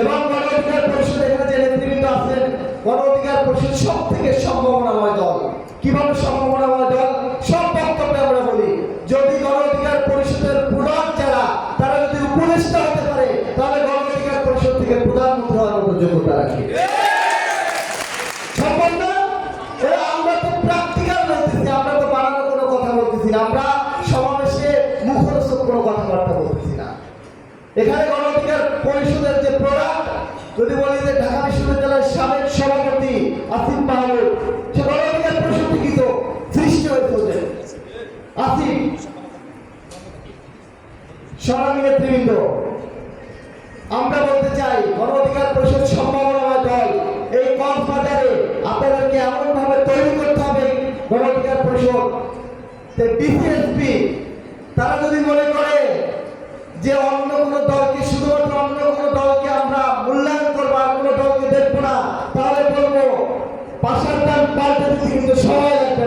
এবং গণ পরিষদ এখানে যে নেতৃবৃন্দ আছেন গণ অধিকার পরিষদ সব থেকে সম্ভাবনাময় দল। কীভাবে সম্ভাবনাময় দল? সব বক্তব্যে আমরা বলি, যদি গণ পরিষদের প্রধান যারা, তারা যদি উপদেষ্টা হতে পারে, তাহলে গণ পরিষদ থেকে প্রধানমন্ত্রী হওয়ার মতো যোগ্যতা রাখে। আমরা কথা বলতেছি আমরা সমাবেশে মুখরোচক কোনো কথাবার্তা বলতেছি না। এখানে গণ অধিকার পরিষদের যে যদি বলি যে ঢাকা বিশ্ববিদ্যালয়ের সাবেক সভাপতি আসিফ মাহমুদ, সে গণ অধিকার পরিষদ থেকে তো সৃষ্টি হয়েছে। আসিফ সরামি নেতৃবৃন্দ, আমরা বলতে চাই গণ অধিকার পরিষদ সম্ভাবনাময় দল, এই কক্সবাজারে আপনাদেরকে এমন ভাবে তৈরি করতে হবে গণ অধিকার পরিষদ তারা যদি মনে করে যে অন্য কোনো দলকে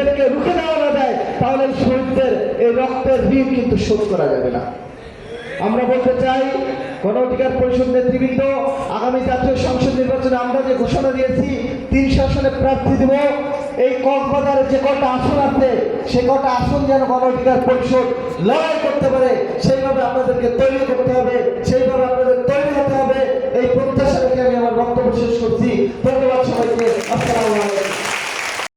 এদেরকে রুখে দেওয়া না যায়, তাহলে শহীদদের এই রক্তের ঋণ কিন্তু শোধ করা যাবে না। আমরা বলতে চাই, গণ অধিকার পরিষদ নেতৃবৃন্দ, আগামী জাতীয় সংসদ নির্বাচনে আমরা যে ঘোষণা দিয়েছি, তিন শাসনে প্রার্থী দেব। এই কক্সবাজারে যে কটা আসন আছে, সে কটা আসন যেন গণ অধিকার পরিষদ লড়াই করতে পারে, সেইভাবে আপনাদেরকে তৈরি করতে